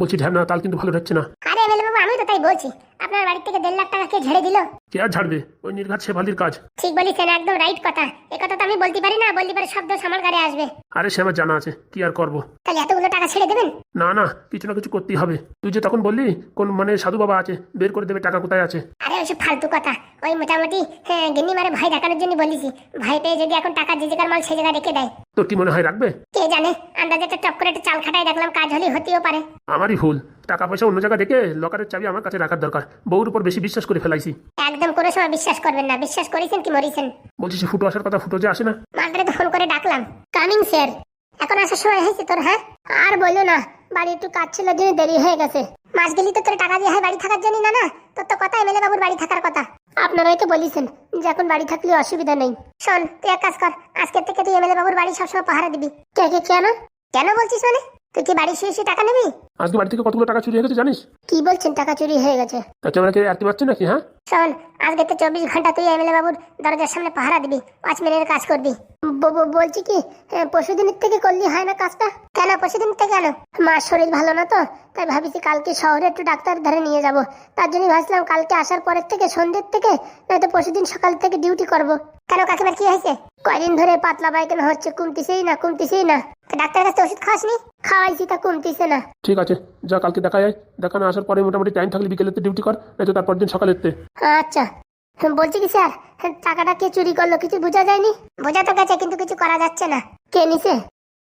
বলছি ঢ্যাবনা তাল কিন্তু ভালো হচ্ছে না। আরে এমএলএ বাবু আমি তো তাই বলছি। আপনার বাড়ি থেকে দেড় লাখ টাকা কে ঝেড়ে দিল? কে আর ঝাড়বে? ওই নির্ঘাত শেফালির কাজ। ঠিক বলিছেন একদম রাইট কথা। এ কথা তো আমি বলতে পারি না বলতে পারি শব্দ আমার গাড়ি আসবে। আরে সে আমার জানা আছে কি আর করব? তাহলে এতগুলো টাকা ছেড়ে দেবেন? না না কিছু না কিছু করতেই হবে। তুই যে তখন বললি কোন মানে সাধু বাবা আছে বের করে দেবে টাকা কোথায় আছে? আরে ওইসব ফালতু কথা। ওই মোটামুটি হ্যাঁ, গিন্নি মারে ভয় দেখানোর জন্য বলেছি। ভয় পেয়ে যদি এখন টাকা যে জায়গার মাল সে জায়গায় রেখে দেয়। তোর কি মনে হয় রাখবে? কে জানে? আন্দাজে একটা টপ করে একটা চাল খাটাই দেখলাম কাজ হলে হতেও পারে। আমারই ভুল। টাকা পয়সা অন্য জায়গায় রেখে লকারের চাবি আমার কাছে রাখার দরকার। বউর উপর বেশি বিশ্বাস করে ফেলাইছি। একদম কোনো সময় বিশ্বাস করবেন না। বিশ্বাস করেছেন কি মরিছেন? বলছি সে ফুটো আসার কথা ফুটো যে আসে না। মালটারে তো ফোন করে ডাকলাম। কামিং স্যার এখন আসার সময় হয়েছে তোর হ্যাঁ? আর বলল না বাড়ি একটু কাজ ছিল জন্য দেরি হয়ে গেছে। মাস গেলি তো তোর টাকা দিয়ে হয় বাড়ি থাকার জন্য না না? তোর তো কথা এমএলএ বাবুর বাড়ি থাকার কথা। আপনারাই তো বলিছেন যে এখন বাড়ি থাকলে অসুবিধা নেই। শোন তুই এক কাজ কর আজকের থেকে তুই এমএলএ বাবুর বাড়ি সবসময় পাহারা দিবি। কে কে কেন কেন বলছিস মানে? তুই কি বাড়ি শুয়ে শুয়ে টাকা নিবি? আজকে বাড়ি থেকে কতগুলো টাকা চুরি হয়ে গেছে জানিস? কি বলছেন টাকা চুরি হয়ে গেছে? তা তোমরা কি আরতি পাচ্ছ নাকি হ্যাঁ? শোন আজকে তো চব্বিশ ঘণ্টা তুই এমএলএ বাবুর দরজার সামনে পাহারা দিবি ওয়াচম্যানের কাজ করবি। বলছি কি পরশুদিনের থেকে করলি হয় না কাজটা? কেন পরশু দিনের থেকে কেন? মার শরীর ভালো না তো তাই ভাবিছি কালকে শহরে একটু ডাক্তার ধারে নিয়ে যাব। তার জন্য ভাবছিলাম কালকে আসার পরের থেকে সন্ধ্যের থেকে নয়তো পরশু দিন সকাল থেকে ডিউটি করব। কেন কাকিমার কি হয়েছে? কয়দিন ধরে পাতলা পায়খানা হচ্ছে কমতিছেই না কমতিছেই না। তা ডাক্তারের কাছে ওষুধ খাওয়াসনি? খাওয়াইছি তা কমতিছে না। ঠিক আছে যা কালকে দেখা যায় দেখানো আসার পরে মোটামুটি টাইম থাকলে বিকেলেতে ডিউটি কর নয়তো তারপর দিন সকালেতে আচ্ছা বলছি কি স্যার টাকাটা কে চুরি করল কিছু বোঝা যায়নি? বোঝা তো গেছে কিন্তু কিছু করা যাচ্ছে না। কে নিছে?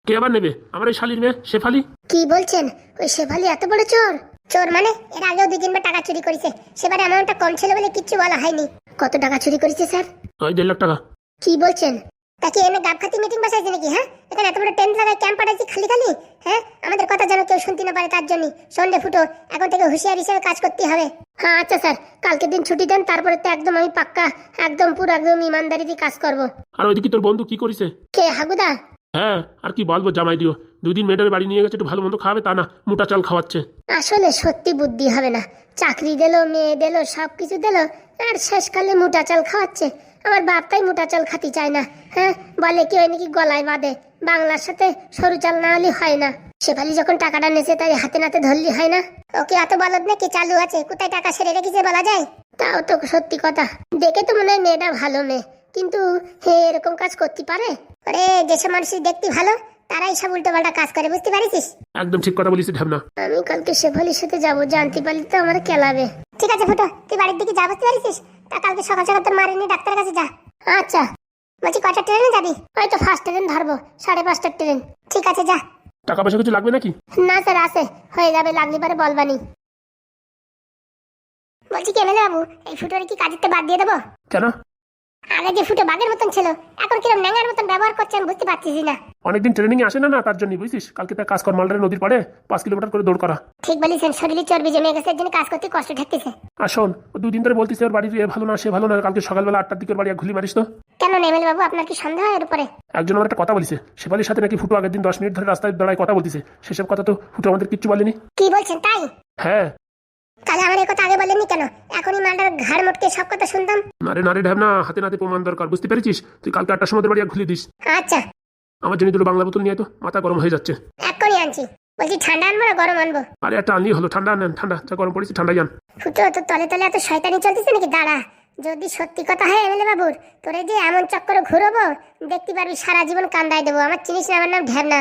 কে আবার নেবে? আমার এই শালির মেয়ে শেফালি। কি বলছেন? ওই শেফালি এত বড় চোর? চোর মানে? এর আগেও দুই তিনবার টাকা চুরি করেছে। সেবারে অ্যামাউন্টটা কম ছিল বলে কিচ্ছু বলা হয়নি। কত টাকা চুরি করেছে স্যার? ওই দেড় লাখ টাকা। কি বলছেন? তাকে এনে গাবখাতি মিটিং বসাইছে নাকি হ্যাঁ? এখানে এত বড় টেন্ট লাগায় ক্যাম্প পাঠাইছি খালি খালি হ্যাঁ? আমাদের কথা যেন কেউ শুনতে না পারে তার জন্য সন্ধ্যে ফুটো এখন থেকে হুঁশিয়ার হিসেবে কাজ করতে হবে। হ্যাঁ আচ্ছা স্যার কালকে দিন ছুটি দেন তারপরে তো একদম আমি পাক্কা একদম পুরো একদম ইমানদারি দিয়ে কাজ করব। আর ওইদিকে তোর বন্ধু কি করেছে? কে হাগুদা? হ্যাঁ আর কি বলব জামাই দিও দুই দিন মেয়েটার বাড়ি নিয়ে গেছে একটু ভালো মন্দ খাওয়াবে তা না মোটা চাল খাওয়াচ্ছে। আসলে সত্যি বুদ্ধি হবে না। চাকরি দিলো মেয়ে দিলো সব কিছু দিলো আর শেষকালে মোটা চাল খাওয়াচ্ছে। আমার বাপ তাই মোটা চাল খাতি চায় না হ্যাঁ? বলে কি ওই নাকি গলায় বাঁধে? বাংলার সাথে সরু চাল না হলে হয় না। শেফালি যখন টাকাটা নেছে তাই হাতে নাতে ধরলি হয় না? ওকে এত বলদ নাকি চালু আছে? কোথায় টাকা সেরে রেখেছে বলা যায়? তাও তো সত্যি কথা। দেখে তো মনে হয় মেয়েটা ভালো মেয়ে। কিন্তু হে এরকম কাজ করতে পারে? আরে যেসব মানুষ দেখতে ভালো তারাই সব উল্টো পাল্টা কাজ করে বুঝতে পারিস একদম ঠিক কথা বলিস ঢ্যাবনা। আমি কালকে শেফালির সাথে যাব জানতে পারলে তো আমার কেলাবে। ঠিক আছে ফুটো তুই বাড়ির দিকে যা বুঝতে পারিস তা কালকে সকাল সকাল তোর মারিনি ডাক্তারের কাছে যা। আচ্ছা। বলছি কটা ট্রেনে যাবি? ওই তো ফার্স্ট ট্রেন ধরবো সাড়ে পাঁচটার ট্রেন। ঠিক আছে যা। টাকা পয়সা কিছু লাগবে নাকি? না স্যার আছে। হয়ে যাবে লাগলে পরে বলবানি। বলছি কেমন বাবু এই ফুটোরে কি কাজের বাদ দিয়ে দেবো? কেন? আগে যে ফুটো বাঘের মতন ছিল এখন কিরম ন্যাঙার মতন ব্যবহার করছে আমি বুঝতে পারতেছি না। অনেকদিন ট্রেনিং আসে না না তার জন্য বুঝছিস? কালকে তার কাজ কর মালটারে নদীর পাড়ে পাঁচ কিলোমিটার করে দৌড় করা। ঠিক বলেছেন শরীরে চর্বি জমে গেছে এর জন্য কাজ করতে কষ্ট ঠেকতেছে। আর শোন দুই দিন ধরে ওর এ ভালো না সে ভালো না কালকে সকালবেলা আটটার দিকে বাড়ি ঘুলি মারিস তো। কেন এমএলএ বাবু আপনার কি সন্দেহ এর উপরে? একজন আমার একটা কথা বলিছে শেফালির সাথে নাকি ফুটো আগের দিন দশ মিনিট ধরে রাস্তায় দাঁড়ায় কথা বলতিছে সেসব কথা তো ফুটো আমাদের কিচ্ছু বলেনি। কি বলছেন তাই? হ্যাঁ। তাহলে আমার কথা আগে বলেননি কেন? এখনই ঘাড় মোটকে সব কথা শুনতাম। নারে নারে ঢ্যাবনা হাতে নাতে প্রমাণ দরকার বুঝতে পেরেছিস? তুই কালকে আটটার সময় তোর বাড়ি ঘুলি দিস। আচ্ছা। আমার জন্য দুটো বাংলা বোতল নিয়ে তো মাথা গরম হয়ে যাচ্ছে। এক্ষুনি আনছি। বলছি ঠান্ডা আনব না গরম আনব? আরে একটা আনলি হলো ঠান্ডা নেন ঠান্ডা যা গরম পড়েছে ঠান্ডা যান ফুটো তো তলে তলে এত শয়তানি চলতেছে নাকি? দাঁড়া যদি সত্যি কথা হয় এমএলএ বাবুর তোরে যে এমন চক্করে ঘুরবো দেখতে পারবি সারা জীবন কান্দাই দেবো। আমার চিনিস না আমার নাম ঢ্যাবনা।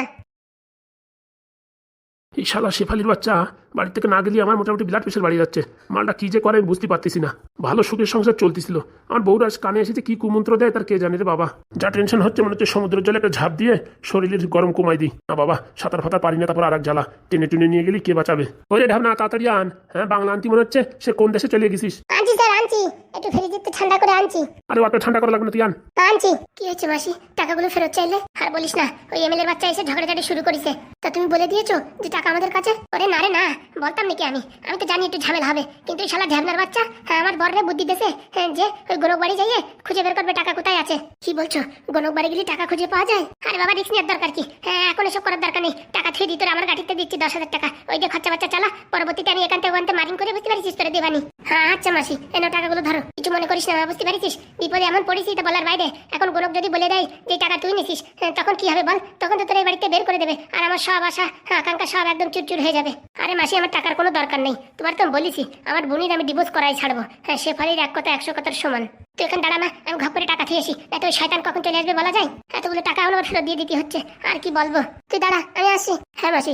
এই শালা শেফালির বাচ্চা বাড়ি থেকে না গেলে আমার মোটামুটি ব্লাড প্রেশার বাড়িয়ে যাচ্ছে। মালটা কি যে করে আমি বুঝতে পারতেছি না। ভালো সুখের সংসার চলতেছিল। আমার বউরা কানে এসেছে কি কুমন্ত্র দেয় তার কে জানে রে বাবা। যা টেনশন হচ্ছে মনে হচ্ছে সমুদ্রের জলে একটা ঝাঁপ দিয়ে শরীরের গরম কমাই দিই। না বাবা সাঁতার ফাতার পারি না তারপর আর এক জ্বালা। টেনে টুনে নিয়ে গেলি কে বাঁচাবে? ওই রে ঢাবনা তাড়াতাড়ি আন। হ্যাঁ বাংলা আনতি মনে হচ্ছে সে কোন দেশে চলে গেছিস? আনছি স্যার আনছি। একটু ফ্রিজে তো ঠান্ডা করে আনছি। আরে অত ঠান্ডা করা লাগবে না তুই আন। আনছি। কি হয়েছে মাসি? টাকাগুলো ফেরত চাইলে? আর বলিস না ওই এমএলএ বাচ্চা এসে ঝগড়াঝাটি শুরু করেছে। তা তুমি বলে দিয়েছ যে টাকা আমাদের কাছে? ওরে না রে না। বলতাম নাকি আমি? আমি তো জানি একটু ঝামেলা হবে। কিন্তু এই শালা ঝামনার বাচ্চা হ্যাঁ আমার বড়রে বুদ্ধি দেছে হ্যাঁ, যে ওই গোরক বাড়ি যাইয়ে খুঁজে বের করবে টাকা কোথায় আছে? কি বলছো? গোরক বাড়ি গেলে টাকা খুঁজে পাওয়া যায়? আরে বাবা রিক্স নেওয়ার দরকার কি? হ্যাঁ এখন এসব করার দরকার নেই। টাকা থেকে দিতে আমার গাড়িতে দিচ্ছি দশ হাজার টাকা। ওই যে খরচা বাচ্চা চালা। পরবর্তীতে আমি এখান থেকে ওখান মারিং করে বুঝতে পারছিস করে দেবানি? হ্যাঁ আচ্ছা মাসি এনো টাকাগুলো ধরো। কিছু মনে করিস না বুঝতে পারিস বিপদে এমন পড়েছি তো বলার বাইরে। এখন গোলক যদি বলে দেয় যে টাকা তুই নিছিস তখন কি হবে বল? তখন তো তোর এই বাড়িতে বের করে দেবে। আর আমার সব আশা আকাঙ্ক্ষা সব একদম চুরচুর হয়ে যাবে। আরে মাসি আমার টাকার কোনো দরকার নেই। তোমার তো আমি বলেছি, আমার বোনের আমি ডিভোর্স করাই ছাড়বো। হ্যাঁ সে ফলের এক কথা, একশো কথার সমান। তুই এখন দাঁড়া না আমি ঘপ করে টাকা আসি এত ওই শয়তান কখন চলে আসবে বলা যায়? এতগুলো টাকা আমার ফেরত দিয়ে দিতে হচ্ছে। আর কি বলব? তুই দাঁড়া, আমি আসি হ্যাঁ মাসি।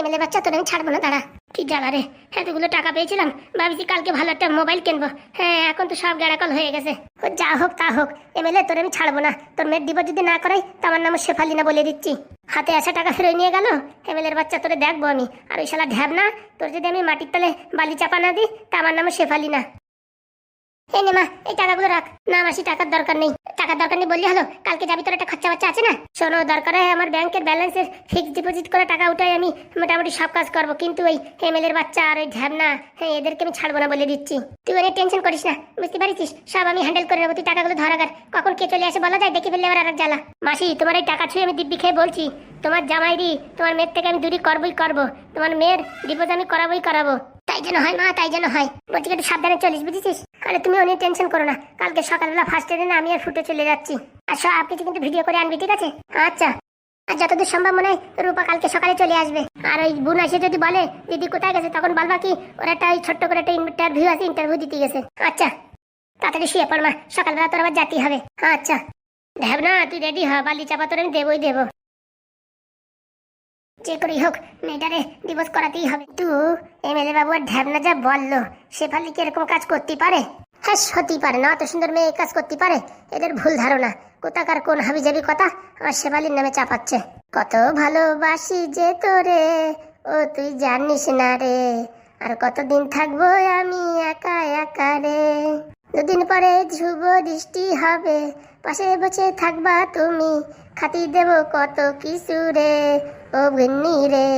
এমএলএ বাচ্চা, তোর আমি ছাড়বো না, দাঁড়া। কি জ্বালা রে? এতগুলো টাকা পেয়েছিলাম, ভাবছি কালকে ভালো একটা মোবাইল কিনবো। হ্যাঁ এখন তো সব গেড়াকল হয়ে গেছে। ও যা হোক, তা হোক এমএলএ তোর আমি ছাড়বো না। তোর মেয়ের দিব যদি না করাই, তো আমার নাম শেফালিনা বলে দিচ্ছি। হাতে আসা টাকা ফেরত নিয়ে গেল এমএলএর বাচ্চা তোরে দেখব আমি। আর ওই শালা ঢ্যাব না তোর যদি আমি মাটির তলে বালি চাপা না দিই, তা আমার নাম শেফালিনা। এই নে মা, এই টাকাগুলো রাখ। না মাসি, টাকার দরকার নেই। টাকার দরকার নেই বললি হলো, কালকে যাবি তোর একটা খরচা বাচ্চা আছে না? শোনো, দরকার হয় আমার ব্যাংকের ব্যালেন্সের ফিক্সড ডিপোজিট করে টাকা উঠাই আমি, মোটামুটি সব কাজ করব। কিন্তু ওই এমএলএর বাচ্চা আর ওই ঢ্যাবনা হ্যাঁ এদেরকে আমি ছাড়বো না বলে দিচ্ছি। তুই অনেক টেনশন করিস না, বুঝতে পারিস সব আমি হ্যান্ডেল করে নেব, তুই টাকাগুলো ধরাগার কখন কে চলে আসে বলা যায়, দেখে ফেললে আবার আর জ্বালা। মাসি, তোমার এই টাকা ছুঁয়ে আমি দিব্যি খেয়ে বলছি। তোমার জামাইরি তোমার মেয়ের থেকে আমি দূরি করবোই করব। তোমার মেয়ের ডিপোজ আমি করাবোই করাবো। তাই যেন হয়, মা, তাই যেন হয়। বলছি একটু সাবধানে চলিস, বুঝেছিস? আরে, তুমি অনেক টেনশন করো না। কালকে সকালবেলা ফার্স্ট দিনে আমি আর ফুটে চলে যাচ্ছি। আর সব কিছু কিন্তু ভিডিও করে আনবি, ঠিক আছে? আচ্ছা। আর যতদূর সম্ভব মনে হয় রূপা কালকে সকালে চলে আসবে। আর ওই বোন এসে যদি বলে, দিদি কোথায় গেছে? তখন বলবা কি, ওর একটা ওই ছোট্ট করে একটা ইন্টারভিউ আছে ইন্টারভিউ দিতে গেছে। আচ্ছা। তাড়াতাড়ি শুয়ে পড়, মা। সকালবেলা তোর আবার যেতেই হবে। আচ্ছা। দেব না, তুই রেডি হ, বালি চাপা তোর আমি দেবই দেবো। যে করেই হোক, মেয়েটারে ডিভোর্স করাতেই হবে। তু এমএলএ বাবু আর ঢ্যাবনা যা বলল শেফালি কি এরকম কাজ করতে পারে? হ্যাঁ হতেই পারে না, অত সুন্দর মেয়ে কাজ করতে পারে? এদের ভুল ধারণা। কোথাকার কোন হাবি যাবি কথা আমার শেফালির নামে চাপাচ্ছে। কত ভালোবাসি যে তোরে, ও তুই জানিস না রে। আর কতদিন থাকব আমি একা একা রে। দুদিন পরে ধ্রুব দৃষ্টি হবে, পাশে বসে থাকবা তুমি। খাতি দেব কত কিছু রে? ও ভিন্নি রে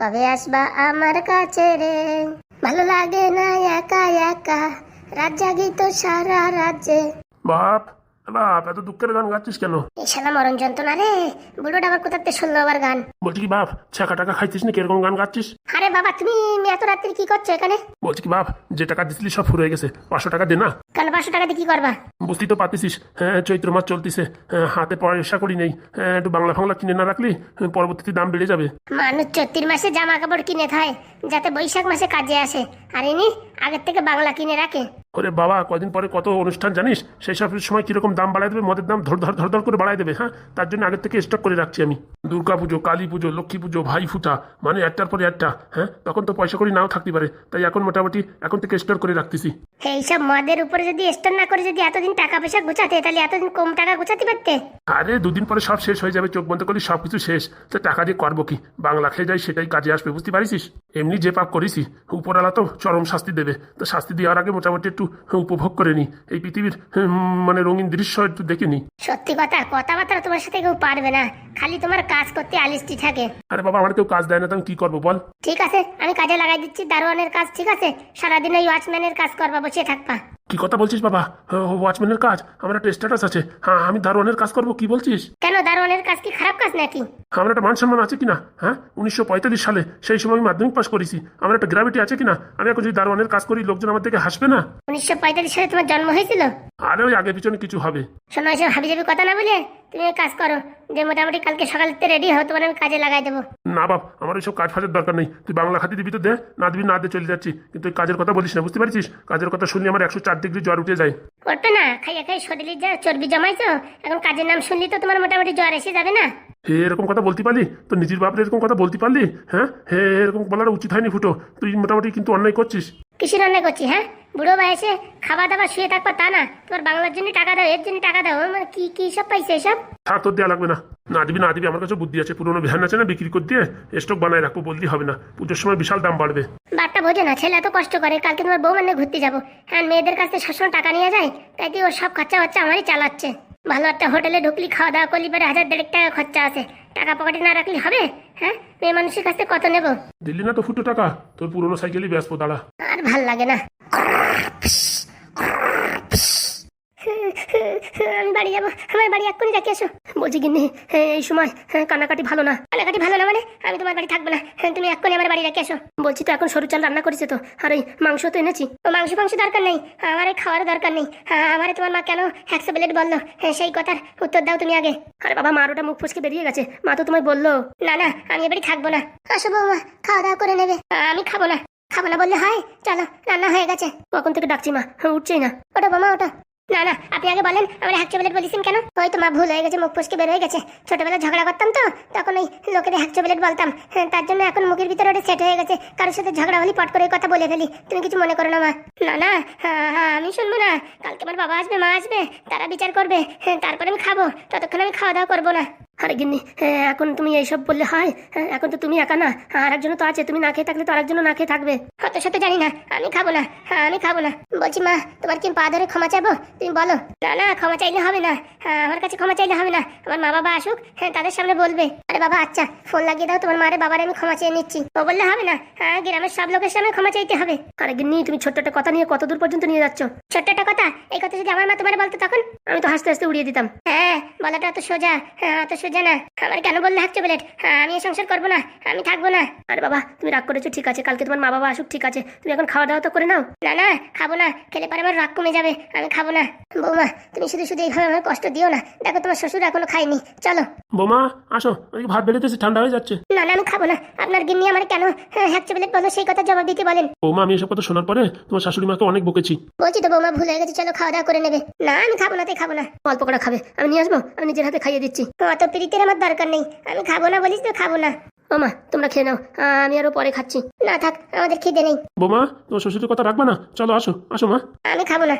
কবে আসবা আমার কাছে রে? ভালো লাগে না একা একা রাত জাগি তো সারা রাজ্যে। বাপ বাপ এত দুঃখের গান গাচ্ছিস কেন? এই শালা মরণ যন্ত্রণা রে বুড়োটা আবার কোথাতে শুনলো আবার গান? বলছি কি বাপ ছাকা টাকা খাইছিস না কীরকম গান গাচ্ছিস? আরে বাবা তুমি এত রাত্রি কি করছ এখানে? বলছি কি বাপ যে টাকা দিছিলি সব ফুরে গেছে পাঁচশো টাকা দে না। কেন পাঁচশো টাকা দিয়ে কি করবা? বুঝতেই তো পারতেছিস। হ্যাঁ চৈত্র মাস চলতেছে। হ্যাঁ, হাতে পয়সা করি নেই। হ্যাঁ, একটু বাংলা ফাংলা কিনে না রাখলি হ্যাঁ, পরবর্তীতে দাম বেড়ে যাবে। মানুষ চৈত্রির মাসে জামা কাপড় কিনে খায় যাতে বৈশাখ মাসে কাজে আসে। আর ইনি আগের থেকে বাংলা কিনে রাখে। ওরে বাবা কদিন পরে কত অনুষ্ঠান জানিস? সেই সব সময় কীরকম দাম বাড়ায় দেবে? মদের দাম ধর ধর ধর ধর করে বাড়ায় দেবে হ্যাঁ? তার জন্য আগের থেকে স্টক করে রাখছি আমি। দুর্গা পুজো কালী পুজো লক্ষ্মী পুজো ভাই ফুটা মানে একটার পরে একটা হ্যাঁ? তখন তো পয়সা করি নাও থাকতে পারে। তাই এখন মোটামুটি এখন থেকে স্টোর করে রাখতেছি। এইসব মদের উপরে যদি স্টোর না করে যদি এতদিন টাকা পয়সা গুছাতে তাহলে এতদিন কম টাকা গুছাতে পারতে? আরে দুদিন পরে সব শেষ হয়ে যাবে চোখ বন্ধ করলে সব কিছু শেষ। তো টাকা দিয়ে করব কি? বাংলা খেয়ে যাই সেটাই কাজে আসবে বুঝতে পারিস এমনি যে পাপ করেছি উপরওয়ালা তো চরম শাস্তি দেবে। তো শাস্তি দেওয়ার আগে মোটামুটি একটু উপভোগ করে নি। এই পৃথিবীর মানে রঙিন দৃশ্য একটু দেখে নি। সত্যি কথা কথাবার্তা তোমার সাথে কেউ পারবে না। খালি তোমার কাজ করতে আলিস্টি থাকে। আরে বাবা আমার কেউ কাজ দেয় না তো আমি কি করব বল? ঠিক আছে আমি কাজে লাগাই দিচ্ছি দারোয়ানের কাজ ঠিক আছে। সারাদিন ওই ওয়াচম্যানের কাজ করবা বসে থাকবা কি কথা বলছিস বাবা? ওয়াচম্যানের কাজ। আমার একটা স্ট্যাটাস আছে। হ্যাঁ আমি দারোয়ানের কাজ করব কি বলছিস? কেন দারোয়ানের কাজ কি খারাপ কাজ নাকি? আমার একটা মান সম্মান আছে কিনা? হ্যাঁ উনিশশো পঁয়তাল্লিশ সালে সেই সময় আমি মাধ্যমিক পাস করেছি। আমার একটা গ্র্যাভিটি আছে কিনা? আমি এখন যদি দারোয়ানের কাজ করি লোকজন আমার থেকে হাসবে না? উনিশশো পঁয়তাল্লিশ সালে তোমার জন্ম হয়েছিল? আরে ওই আগে পিছনে কিছু হবে। শোনো এসব হাবি যাবি কথা না বলে তুমি এক কাজ করো যে মোটামুটি কালকে সকাল সকালতে রেডি হও তোমার আমি কাজে লাগাই দেবো। না বাপ আমার ওইসব কাজ ফাজের দরকার নেই। তুই বাংলা খাতি দিবি তো দে না দিবি না দিয়ে চলে যাচ্ছি। কিন্তু এই কাজের কথা বলিস না বুঝতে পারছিস? কাজের কথা শুনলে আমার একশো চার ডিগ্রি জ্বর উঠে যায়। করবে না খাইয়া খাই শরীরে যা চর্বি জমাইছো এখন কাজের নাম শুনলি তো তোমার মোটামুটি জ্বর এসে যাবে না। হে এরকম কথা বলতে পারলি? তো নিজের বাপরে এরকম কথা বলতে পারলি? হ্যাঁ? হে এরকম বলার উচিত হয়নি ফুটো। তুই মোটামুটি কিন্তু অন্যায় করছিস। কিসে রান্না করছি হ্যাঁ? বুড়ো বয়সে খাওয়া দাওয়া শুয়ে থাকবা তা না। তোমার বাংলার জন্য টাকা দাও এর জন্য টাকা দাও। মানে কি কি সব পাইছে এসব? থাক তোর দেওয়া লাগবে না। না দিবি না দিবি আমার কাছে বুদ্ধি আছে। পুরোনো ভ্যান আছে না বিক্রি করে দিয়ে স্টক বানায় রাখব বললি হবে না। পুজোর সময় বিশাল দাম বাড়বে। বাটটা বোঝে না ছেলে এত কষ্ট করে কালকে তোমার বউ মানে ঘুরতে যাব। হ্যাঁ মেয়েদের কাছে সবসময় টাকা নিয়ে যায় তাই কি ওর সব খরচা হচ্ছে আমারই চালাচ্ছে। ভালো একটা হোটেলে ঢুকলি খাওয়া দাওয়া করলি পরে হাজার দেড়েক টাকা খরচা আছে। টাকা পকেটে না রাখলে হবে হ্যাঁ? মেয়ে মানুষের কাছে কত নেব? দিল্লি না তো ফুটো টাকা? তোর পুরোনো সাইকেলই ব্যস্ত দাঁড়া। আর ভালো লাগে না। আমি বাড়ি যাব। আমার বাড়ি এক্ষুনি রেখে এসো। বলছি গিন্নি হ্যাঁ, এই সময় হ্যাঁ, কান্নাকাটি ভালো না। কানাকাটি ভালো না মানে? আমি তোমার বাড়ি থাকব না। হ্যাঁ, তুমি এক্ষুনি আমার বাড়ি রেখে এসো। বলছি তো এখন সরু চাল রান্না করেছে তো। আর এই মাংস তো এনেছি। ও মাংস ফাংস দরকার নেই। আমার খাওয়ার দরকার নেই। আমারে তোমার মা কেন একশো প্লেট বলল? সেই কথার উত্তর দাও তুমি আগে। আরে বাবা মার ওটা মুখ ফুসকে বেরিয়ে গেছে। মা তো তোমায় বলল। না না আমি এবারে থাকব না। আসো বৌমা খাওয়া দাওয়া করে নেবে। আমি খাব না। খাব না বললে হয়? চলো রান্না হয়ে গেছে। কখন থেকে ডাকছি মা? উঠছেই না। ওটা বোমা ওটা না না আপনি আগে বলেন আমার হ্যাক চকলেট বলেছেন কেন? হয়তো মা ভুল হয়ে গেছে মুখ ফুসকে বের হয়ে গেছে। ছোটবেলায় ঝগড়া করতাম তো তখন ওই লোকের হ্যাক চকলেট বলতাম। হ্যাঁ, তার জন্য এখন মুখের ভিতরে ওটা সেট হয়ে গেছে। কারোর সাথে ঝগড়া হলে পট করে কথা বলে ফেলি। তুমি কিছু মনে করো না মা। না না হ্যাঁ, হ্যাঁ, আমি শুনব না। কালকে আমার বাবা আসবে মা আসবে তারা বিচার করবে। তারপরে আমি খাব ততক্ষণ আমি খাওয়া দাওয়া করব না। আরে গিন্নি এখন তুমি এইসব বললে হয়? হ্যাঁ, এখন তো তুমি একা না। আর একজন তো আছে তুমি না খেয়ে থাকলে তো আরেকজনও না খেয়ে থাকবে। কত সত্য জানি না আমি খাব না হ্যাঁ, আমি খাব না। বলছি মা তোমার কি পা ধরে ক্ষমা চাইব? তুমি বলো। না না ক্ষমা চাইলে হবে না। হ্যাঁ, আমার কাছে ক্ষমা চাইলে হবে না। আমার মা বাবা আসুক হ্যাঁ তাদের সামনে বলবে। আরে বাবা আচ্ছা ফোন লাগিয়ে দাও তোমার মারে বাবারে আমি ক্ষমা চেয়ে নিচ্ছি। ও বললে হবে না। হ্যাঁ গ্রামের সব লোকের সামনে ক্ষমা চাইতে হবে। আরে গিন্নি তুমি ছোট্ট একটা কথা নিয়ে কত দূর পর্যন্ত নিয়ে যাচ্ছ? ছোট্ট একটা কথা? এই কথা যদি আমার মা তোমার বলতো তখন? আমি তো হাসতে হাসতে উড়িয়ে দিতাম। হ্যাঁ বলাটা অত সোজা। হ্যাঁ অত সোজা না। আমার কেন বললে হাক চকলেট হ্যাঁ আমি এ সংসার করব না আমি থাকব না। আরে বাবা তুমি রাগ করেছ ঠিক আছে কালকে তোমার মা বাবা আসুক ঠিক আছে। তুমি এখন খাওয়া দাওয়া তো করে নাও। না না খাব না খেলে পরে আমার রাগ কমে যাবে আমি খাব না। বৌমা তুমি শুধু শুধু এইভাবে আমার কষ্ট দিও না। দেখো তোমার শ্বশুর এখনও খায়নি। চলো। বৌমা আসো ওই ভাত বেড়েতেছে ঠান্ডা হয়ে যাচ্ছে। না না আমি খাব না। আপনার গিন্নি আমার কেন? হ্যাঁ, চকলেট বলো সেই কথা জবাব দিতে বলেন। বৌমা আমি এসব কথা শোনার পরে তোমার শাশুড়ি মাকে অনেক বকেছি। বলছি তো বৌমা ভুলে গেছে চলো খাওয়া দাওয়া করে নেবে। না আমি খাব না তাই খাব না। অল্প করে খাবে। আমি নিয়ে আসব আমি নিজের হাতে খাইয়ে দিচ্ছি। অত প্রীতির আমার দরকার নেই। আমি খাব না বলিস তো খাব না। মামা তোমরা খেয়ে নাও। আমি আরও পরে খাচ্ছি। না থাক আমাদের খিদে নেই। বোমা তোমার শ্বশুরের কথা রাখবা না? চলো আসো আসো মা। আমি খাব না।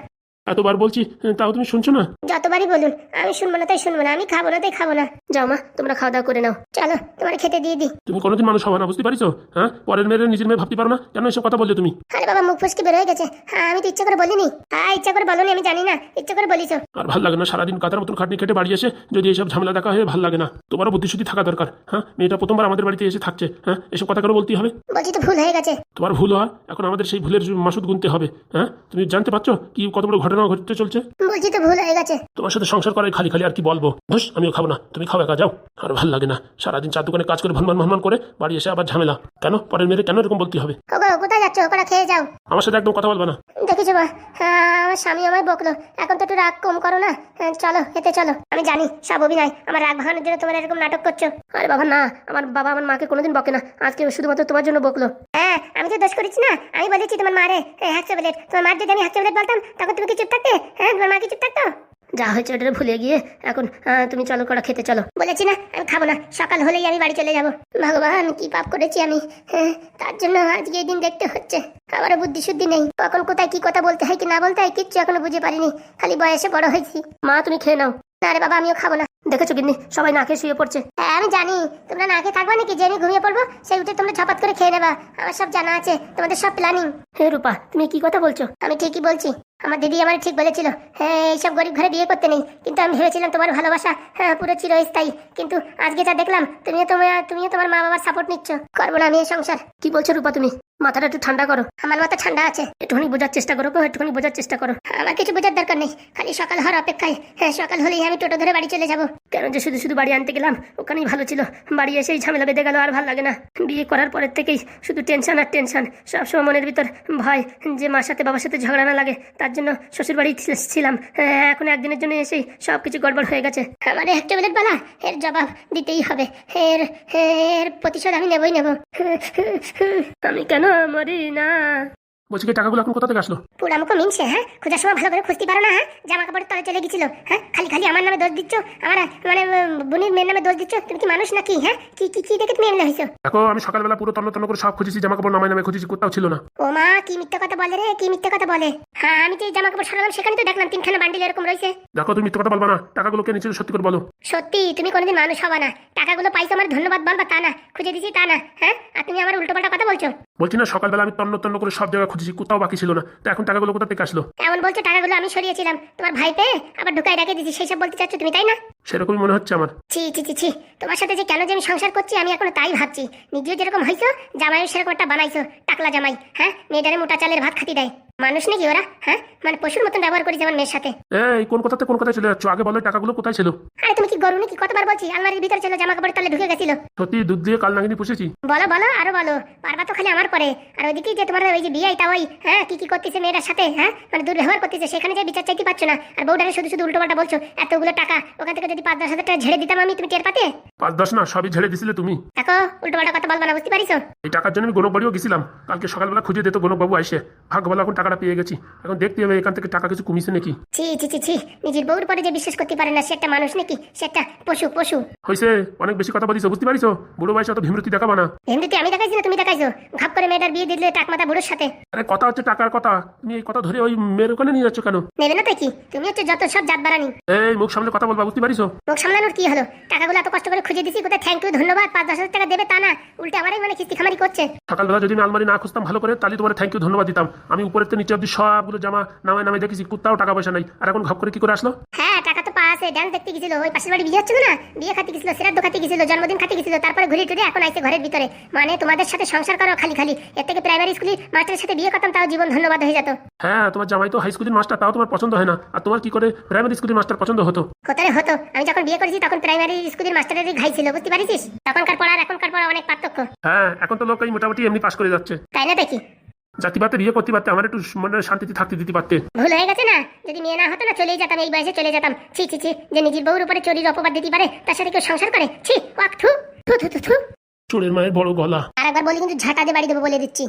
এতবার বলছি তাও তুমি শুনছো না? যতবারই বলুন আমি শুনব না তাই শুনব না আমি খাব না তাই খাব না। যাও মা তোমরা খাওয়া দাওয়া করে নাও। চলো তোমার খেতে দিয়ে দিই। তুমি কোনোদিন মানুষ হবে না বুঝতে পারিছো? হ্যাঁ পরের মেয়ের নিজের মেয়ে ভাবতে পারো না কেন এসব কথা বলছো তুমি? আরে বাবা মুখ ফুসকে বের হয়ে গেছে। হ্যাঁ আমি তো ইচ্ছা করে বলিনি। হ্যাঁ ইচ্ছা করে বলনি আমি জানি না ইচ্ছা করে বলিছো। আর ভালো লাগে না সারাদিন কাতার মতন খাটনি খেটে বাড়ি এসে যদি এসব ঝামেলা দেখা হয় ভালো লাগে না। তোমারও বুদ্ধিশুদ্ধি থাকা দরকার। হ্যাঁ মেয়েটা প্রথমবার আমাদের বাড়িতে এসে থাকছে। হ্যাঁ এসব কথা করে বলতেই হবে? বলছি তো ভুল হয়ে গেছে। তোমার ভুল হয় এখন আমাদের সেই ভুলের মাসুদ গুনতে হবে। হ্যাঁ তুমি জানতে পারছ কি কত বড় ঘটনা ঘটতে চলছে? বলছি তো ভুল হয়ে গেছে। তোমার সাথে সংসার করাই খালি খালি আর কি বলব? ঘুষ আমিও খাব না। তুমি খাও একা যাও। আর ভালো লাগে না। সারাদিন চার দোকানে কাজ করে ভনমান ভনমান করে বাড়ি এসে আবার ঝামেলা। কেন? পরের মেয়েদের কেন এরকম বলতে হবে? কোথায় যাচ্ছ? ওরা খেয়ে যাও। আমার সাথে একদম কথা বলবে না। দেখেছ মা। হ্যাঁ, আমার স্বামী আমায় বকলো। এখন তো একটু রাগ কম করো না। হ্যাঁ, চলো এতে চলো। আমি জানি সব অভিনয়। আমার রাগ ভাঙানোর জন্য তোমার এরকম নাটক করছ। আরে বাবা না। আমার বাবা আমার মাকে কোনোদিন বকে না। আজকে শুধুমাত্র তোমার জন্য বকলো। হ্যাঁ আমি তো দোষ করেছি না। আমি বলেছি তোমার মারে। হ্যাঁ চকলেট তোমার মার যদি আমি হ্যাক চকলেট বলতাম তখন তুমি কি চুপ থাকতে? হ্যাঁ তোমার মা কি চুপ থাকতো? যা হয়েছে ওটা ভুলে গিয়ে এখন তুমি চলো করা খেতে চলো। বলেছি না আমি খাব না। সকাল হলেই আমি বাড়ি চলে যাব। ভগবান কি পাপ করেছি আমি? হ্যাঁ, তার জন্য আজকে এই দিন দেখতে হচ্ছে। আমারও বুদ্ধি শুদ্ধি নেই। কখন কোথায় কি কথা বলতে হয় কি না বলতে হয় কিচ্ছু এখনও বুঝে পারিনি। খালি বয়সে বড় হয়েছি। মা তুমি খেয়ে নাও। না রে বাবা আমিও খাব না। দেখেছ গিন্নি সবাই না খেয়ে শুয়ে পড়ছে। হ্যাঁ আমি জানি। তোমরা না খেয়ে থাকবে নাকি? যে আমি ঘুমিয়ে পড়ব সেই উঠে তোমরা ছপাত করে খেয়ে নেবা। আমার সব জানা আছে। তোমাদের সব প্ল্যানিং হে রূপা তুমি কি কথা বলছো? আমি ঠিকই বলছি। আমার দিদি আমার ঠিক বলেছিল হ্যাঁ এইসব গরিব ঘরে বিয়ে করতে নেই। কিন্তু আমি ভেবেছিলাম তোমার ভালোবাসা হ্যাঁ পুরো চিরস্থায়ী। কিন্তু আজকে যা দেখলাম, তুমিও তোমার তুমিও তোমার মা বাবার সাপোর্ট নিচ্ছ। করব না আমি এই সংসার। কি বলছো রূপা তুমি? মাথাটা একটু ঠান্ডা করো। আমার মাথা ঠান্ডা আছে। একটুখানি বোঝার চেষ্টা করো একটুখানি বোঝার চেষ্টা করো। আমার কিছু বোঝার দরকার নেই। খালি সকাল হওয়ার অপেক্ষায় হ্যাঁ সকাল হলেই আমি টোটো ধরে বাড়ি চলে যাব। কেন যে শুধু শুধু বাড়ি আনতে গেলাম? ওখানেই ভালো ছিল। বাড়ি এসেই ঝামেলা বেঁধে গেল আর ভালো লাগে না। বিয়ে করার পরের থেকেই শুধু টেনশন আর টেনশন সবসময় মনের ভিতর ভয় যে মার সাথে বাবার সাথে ঝগড়া না লাগে। তার জন্য শ্বশুর বাড়ি ছিলাম। হ্যাঁ, এখন একদিনের জন্য এসেই সব কিছু গড়বড় হয়ে গেছে। আমার এক ট্যাবলেট বালা এর জবাব দিতেই হবে। এর এর প্রতিশোধ আমি নেবই নেব। আমি কেন মরি না? বলছি কি টাকাগুলো এখন কোথা থেকে আসলো? মিনছে হ্যাঁ? খোঁজার সময় ভালো করে খুঁজতে পারো না হ্যাঁ? জামা কাপড়ের তলে চলে গেছিল হ্যাঁ? খালি খালি আমার নামে দোষ দিচ্ছ আমার মানে বোনের মেয়ের নামে দোষ দিচ্ছ তুমি কি মানুষ নাকি হ্যাঁ? কি কি কি দেখে তুমি এমনি হয়েছো? দেখো আমি সকালবেলা পুরো তন্ন তন্ন করে সব খুঁজেছি জামা কাপড় নামে খুঁজেছি কোথাও ছিল না। ও মা কি মিথ্যা কথা বলে রে কি মিথ্যা কথা বলে? হ্যাঁ আমি যে জামা কাপড় সারালাম সেখানে তো দেখলাম তিনখানা বান্ডিল এরকম রয়েছে। দেখো তুমি মিথ্যে কথা বলবা না টাকাগুলো কে সত্যি করে বলো। সত্যি তুমি কোনোদিন মানুষ হবা না। টাকাগুলো পাইছো আমার ধন্যবাদ বলবা তা না খুঁজে দিছি তা না হ্যাঁ? আর তুমি আমার উল্টো পাল্টা কথা বলছো? বলছি না, সকালবেলা আমি তন্ন তন্ন করে সব জায়গায় খুঁজেছি, কোথাও বাকি ছিল না। তো এখন টাকাগুলো কোথা থেকে আসলো? এমন বলছো, টাকাগুলো আমি সরিয়েছিলাম। তোমার ভাই আবার ঢুকাই রেখে দিয়েছি সেই সব বলতে চাচ্ছ তুমি, তাই না? সেরকমই মনে হচ্ছে আমার। ছি ছি ছি ছি। তোমার সাথে যে কেন যে আমি সংসার করছি আমি এখনও তাই ভাবছি। নিজেও যেরকম হয়েছো জামাইও সেরকম একটা বানাইছো টাকলা জামাই হ্যাঁ? মেয়েটারে মোটা চালের ভাত খাতি দেয়। মানুষ নাকি ওরা হ্যাঁ? মানে পশুর মতন ব্যবহার করিস আমার মেয়ের সাথে। এই কোন কথাতে কোন কথায় চলে যাচ্ছ আগে বলো টাকাগুলো কোথায় ছিল? আরে তুমি কি গরু নাকি? কতবার বলছি আলমারির ভিতরে ছিল জামা কাপড় তলে ঢুকে গেছিল। সত্যি দুধ দিয়ে কাল নাগিনি পুষেছি। বলো বলো আরও বলো। পারবা তো খালি আমার পরে আর ওইদিকে যে তোমার ওই যে বিয়ে এটা ওই হ্যাঁ? কি কি করতেছে মেয়েটার সাথে হ্যাঁ? মানে দুর্ব্যবহার করতেছে সেখানে যে বিচার চাইতে পারছ না। আর বউটারে শুধু শুধু উল্টো পাল্টা বলছো এতগুলো টাকা ওখান থেকে যদি পাঁচ দশ হাজার টাকা ঝেড়ে দিতাম আমি তুমি টের পাতে? পাঁচ দশ না সবই ঝেড়ে দিছিলে তুমি। দেখো উল্টো পাল্টা কথা বলবা না বুঝতে পারিছো? এই টাকার জন্য আমি গণক বাড়িও গেছিলাম। কালকে সকালবেলা খুঁজে দিত আসে ভাগ্য ভালো এখন টাকাটা পেয়ে গেছি। এখন দেখতে হবে এখান থেকে টাকা কিছু কমিছে নাকি। ছি ছি ছি ছি নিজের বউর পরে যে বিশ্বাস করতে পারে না সে একটা মানুষ নাকি? সে একটা পশু পশু। হয়েছে অনেক বেশি কথা বলিস বুঝতে পারিস বুড়ো বয়সে অত ভীমরতি দেখাবা না। এমনিতে আমি দেখাইছি না তুমি দেখাইছো? ঘাপ করে মেয়েটার বিয়ে দিলে টাকমাতা বুড়োর সাথে। আরে কথা হচ্ছে টাকার কথা। তুমি এই কথা ধরে ওই মেয়ের ওখানে নিয়ে যাচ্ছ কেন? নেবে না তো কি? তুমি হচ্ছে যত সব জাত বাড়ানি। এই মুখ সামনে কথা বলবা বুঝতে পারিস মুখ সামলানোর কি হলো? টাকাগুলো এত কষ্ট করে খুঁজে দিছি কোথায় থ্যাংক ইউ ধন্যবাদ পাঁচ দশ হাজার টাকা দেবে তা না। উল্টে আমারই মানে কিস্তি খামারি করছে। সকালবেলা যদি আমি আলমারি না খুঁজতাম ভালো করে তাহলে তোমার থ্যাংক ইউ ধন্যবাদ দিতাম। আমি উপরের থেকে নিচে অব্দি সবগুলো জামা নামে নামে দেখেছি কুত্তাও টাকা পয়সা নাই। আর এখন ঘপ করে কি করে আসলো? হ্যাঁ টাকা তো পাওয়া আছে ডান্স দেখতে গেছিল ওই পাশের বাড়ি বিয়ে হচ্ছিল না? বিয়ে খাতে গেছিল শ্রাদ্ধ খাতে গেছিল জন্মদিন খাতে গেছিল তারপরে ঘুরে টুরে এখন আইসে ঘরের ভিতরে। মানে তোমাদের সাথে সংসার করো খালি খালি। এর থেকে প্রাইমারি স্কুলের মাস্টারের সাথে বিয়ে করতাম তাও জীবন ধন্যবাদ হয়ে যেত। হ্যাঁ তোমার জামাই তো হাই স্কুলের মাস্টার তাও তোমার পছন্দ হয় না। আর তোমার কি করে প্রাইমারি স্কুলের মাস্টার পছন্দ হতো? কোথায় হতো? আমি যখন বিয়ে করেছি তখন প্রাইমারি স্কুলের মাস্টারেরই ঘাই ছিল বুঝতে পারিস তখনকার পড়া আর এখনকার পড়া অনেক পার্থক্য। হ্যাঁ এখন তো লোক এই মোটামুটি এমনি পাস করে যাচ্ছে। তাই না দেখি? জাতিবাতে বিয়ে করতে পারতে আমার একটু মানে শান্তিতে থাকতে দিতে পারতে। ভুল হয়ে গেছে না? যদি মেয়ে না হতো না চলেই যেতাম এই বয়সে চলে যেতাম। ছি ছি ছি যে নিজের বউর উপরে চুরির অপবাদ দিতে পারে তার সাথে কেউ সংসার করে? ছি ওয়াক থু থু থু থু থু। চোরের মায়ের বড় গলা। আর একবার বলি কিন্তু ঝাঁটা দিয়ে বাড়ি দেবো বলে দিচ্ছি।